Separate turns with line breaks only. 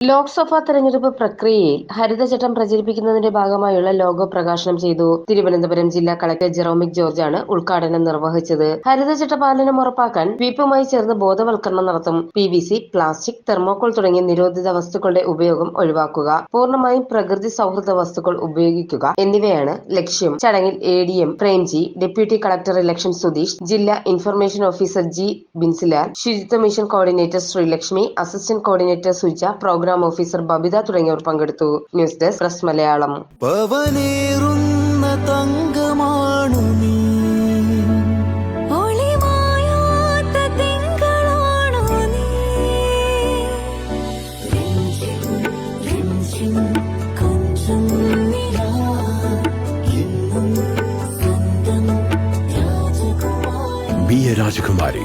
ലോക്സഭാ തെരഞ്ഞെടുപ്പ് പ്രക്രിയയിൽ ഹരിതചട്ടം പ്രചരിപ്പിക്കുന്നതിന്റെ ഭാഗമായുള്ള ലോഗോ പ്രകാശനം ചെയ്തു. തിരുവനന്തപുരം ജില്ലാ കളക്ടർ ജെറോമിക് ജോർജാണ് ഉദ്ഘാടനം നിർവഹിച്ചത്. ഹരിതചട്ട പാലനം ഉറപ്പാക്കാൻ വീപ്പുമായി ചേർന്ന് ബോധവൽക്കരണം നടത്തും. P V C plastic thermocol തുടങ്ങിയ നിരോധിത വസ്തുക്കളുടെ ഉപയോഗം ഒഴിവാക്കുക പൂർണമായും പ്രകൃതി സൗഹൃദ വസ്തുക്കൾ ഉപയോഗിക്കുക എന്നിവയാണ് ലക്ഷ്യം. ചടങ്ങിൽ A D M Premji deputy collector election Sudheesh ജില്ലാ information officer G Binsilal Suchitwa mission coordinator Sreelakshmi assistant coordinator Suja programme officer Babitha തുടങ്ങിയവർ പങ്കെടുത്തു ന്യൂസ് ഡെസ്ക് പ്രസ് മലയാളം
പവനേറുന്ന തങ്കമാണു നീ
രാജകുമാരി